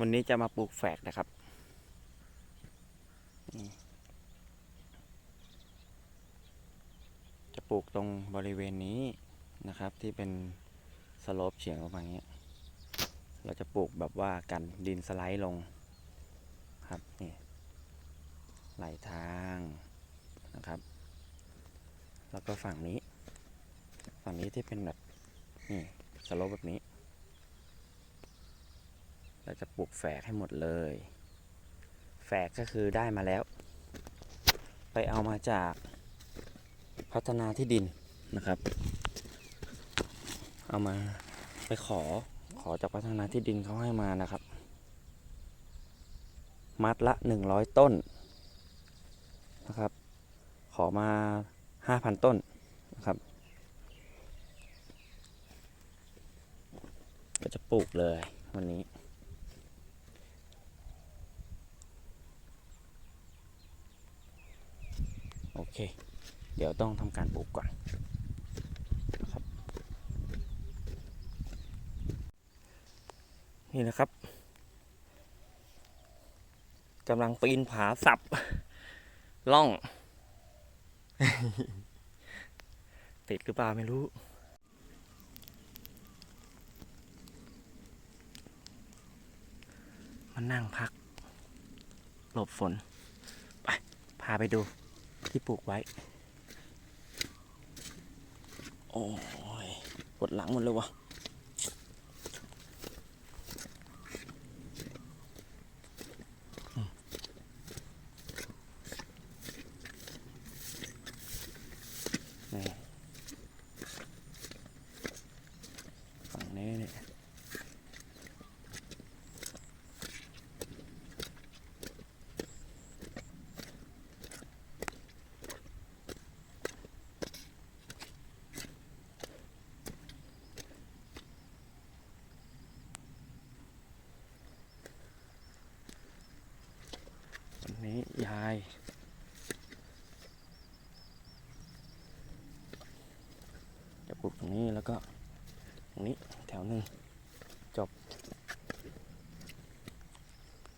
วันนี้จะมาปลูกแฝกนะครับ จะปลูกตรงบริเวณนี้นะครับ ที่เป็นสโลปเฉียงออกมาอย่างเงี้ย เราจะปลูกแบบว่ากันดินสไลด์ลงครับนี่ไหลทางนะครับ แล้วก็ฝั่งนี้ ฝั่งนี้ที่เป็นแบบนี่สโลปแบบนี้ เราจะปลูกแฝกให้หมดเลย แฝกก็คือได้มาแล้ว ไปเอามาจากพัฒนาที่ดินนะครับ เอามาไปขอขอจากพัฒนาที่ดินเขาให้มานะครับ มัดละหนึ่งร้อยต้นนะครับ ขอมาห้าพันต้นนะครับก็จะปลูกเลยวันนี้ โอ เค เดี๋ยวต้องทำการปลูกก่อนนะครับ นี่นะครับกำลังปีนผาสับล่อง ติดหรือเปล่าไม่รู้มานั่งพัก หลบฝน ไป พาไปดู ที่ปลูกไว้ โอ้ยปวดหลังหมดเลยวะ่ะมนี่ฝั่งนี้เนี่ย วัน นี้ยาย จะปลูกตรงนี้แล้วก็ตรงนี้แถวหนึ่ง